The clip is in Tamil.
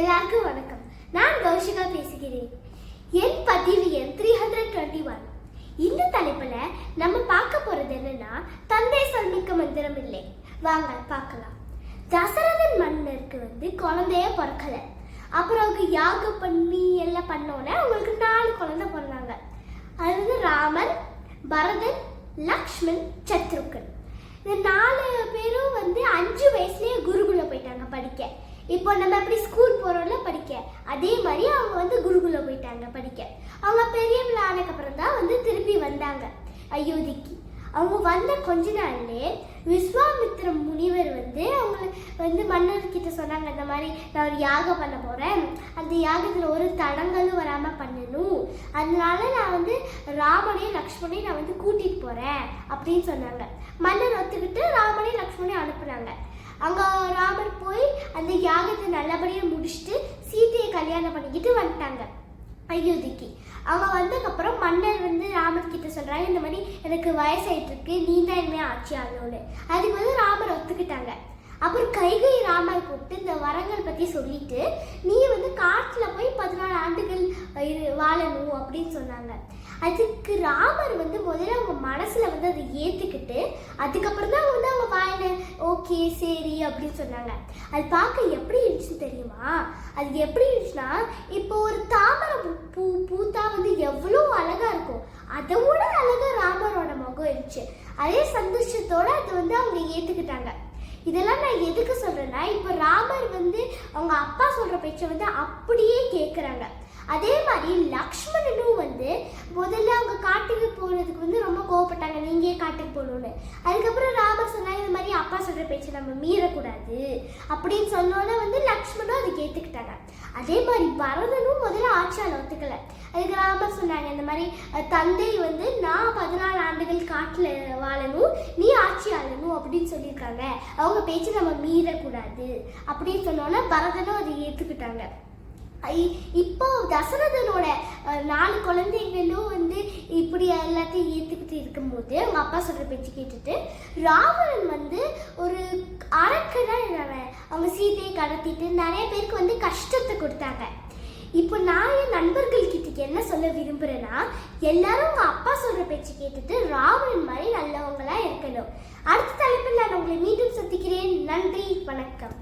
எல்லாருக்கும் வணக்கம். நான் கௌஷிகா பேசுகிறேன். என் பதிவு எண் த்ரீ ஹண்ட்ரட் டுவெண்ட்டி ஒன் இந்த தலைப்புல நம்ம பார்க்க போறது என்னன்னா தந்தை சொல்மிக்க மந்திரம் இல்லை. வாங்க பார்க்கலாம். தசரதன் மன்னருக்கு வந்து குழந்தைய பிறக்கல. அப்புறம் அவங்க யாகம் பண்ணி எல்லாம் பண்ணோன்னே அவங்களுக்கு நாலு குழந்தை பிறந்தாங்க. அது வந்து பரதன் லக்ஷ்மண் சத்ருக்கன். இந்த நாலு பேரும் வந்து அஞ்சு வயசுலயே குருகுல போயிட்டாங்க படிக்க. இப்போ நம்ம எப்படி ஸ்கூல் போகிறோம்ல படிக்க. அதே மாதிரி அவங்க வந்து குருகுல போயிட்டாங்க படிக்க. அவங்க பெரிய ஆனதுக்கப்புறம் தான் வந்து திருப்பி வந்தாங்க. அயோத்திக்கு. அவங்க வந்த கொஞ்ச நாள்லே விஸ்வாமித்திர முனிவர் வந்து அவங்க வந்து மன்னர் கிட்ட சொன்னாங்க இந்த மாதிரி நான் ஒரு யாகம் பண்ண போகிறேன் அந்த யாகத்தில் ஒரு தடங்களும் வராமல் பண்ணணும். அதனால நான் வந்து ராமனையும் லக்ஷ்மணையும் நான் வந்து கூட்டிகிட்டு போகிறேன் அப்படின்னு சொன்னாங்க. மன்னர் ஒத்துக்கிட்டு ராமனையும் லக்ஷ்மணையும் அனுப்புனாங்க. அங்கே ராமர் போய் அந்த யாகத்தை நல்லபடியாக முடிச்சுட்டு சீதையை கல்யாணம் பண்ணிக்கிட்டு வந்துட்டாங்க. அயோத்திக்கு. அவங்க வந்ததுக்கப்புறம் மன்னர் வந்து ராமர் கிட்ட சொல்கிறாங்க இந்த மாதிரி எனக்கு வயசாயிட்டு இருக்கு நீ தான் இனிமே ஆட்சி ஆகணும்னு. அதுக்கு வந்து ராமர் ஒத்துக்கிட்டாங்க. அப்புறம் கைகை ராமர் கூப்பிட்டு இந்த வரங்கள் பற்றி சொல்லிட்டு நீ வந்து காட்டுல போய் பதினாலு ஆண்டுகள் இரு வாழணும் அப்படின்னு சொன்னாங்க. அதுக்கு ராமர் வந்து முதல்ல அவங்க மனசுல வந்து அதை ஏத்துக்கிட்டு அதுக்கப்புறம் தான் வந்து அவங்க வாயில ஓகே சரி அப்படின்னு சொன்னாங்க. அது பார்க்க எப்படி இருந்துச்சுன்னு தெரியுமா? அது எப்படி இருந்துச்சுன்னா இப்போ ஒரு தாமரை பூ- பூ பூத்தா வந்து எவ்வளோ அழகா இருக்கும். அதை விட அழகா ராமரோட முகம் இருந்துச்சு. அதே சந்தோஷத்தோட அது வந்து அவங்க ஏத்துக்கிட்டாங்க. இதெல்லாம் நான் எதுக்கு சொல்றேன்னா இப்போ ராமர் வந்து அவங்க அப்பா சொல்ற பேச்சை வந்து அப்படியே கேட்குறாங்க அதே மாதிரி லக்ஷ்மணனும் வந்து முதல்ல அவங்க காட்டுக்கு போனதுக்கு வந்து ரொம்ப கோவப்பட்டாங்க நீங்க காட்டுக்கு போகணும்னு. அதுக்கப்புறம் ராமர் சொன்னால் இந்த மாதிரி அப்பா சொல்கிற பேச்சை நம்ம மீறக்கூடாது அப்படின்னு சொன்னோன்னே வந்து லக்ஷ்மணும் அதுக்கு ஏத்துக்கிட்டாங்க. அதே மாதிரி பரதனும் முதல்ல ஆட்சி அதுக்கு ராமர் சொன்னாங்க இந்த மாதிரி தந்தை வந்து நான் பதினாலு ஆண்டுகள் காட்டில் வாழணும் நீ ஆட்சி ஆளணும் அப்படின்னு சொல்லியிருக்காங்க. அவங்க பேச்சு நம்ம மீறக்கூடாது அப்படின்னு சொன்னோன்னா பரதனும் அதை ஏற்றுக்கிட்டாங்க ஐ- இப்போ தசரதனோட நாலு குழந்தைங்களும் வந்து இப்படி எல்லாத்தையும் ஏற்றுக்கிட்டு இருக்கும்போது அவங்க அப்பா சொல்கிற பேச்சு கேட்டுட்டு ராவணன் வந்து ஒரு அரக்கனா இருந்தாங்க அவங்க சீதையை கடத்திட்டு நிறைய பேருக்கு வந்து கஷ்டத்தை கொடுத்தாங்க. இப்போ நான் என் நண்பர்கள் கிட்ட என்ன சொல்ல விரும்புறேன்னா எல்லாரும் உங்க அப்பா சொல்ற பேச்சு கேட்டுட்டு ராவணன் மாதிரி நல்லவங்களா இருக்கணும். அடுத்த தலைப்பில் நான் உங்களை மீண்டும் சந்திக்கிறேன். நன்றி. வணக்கம்.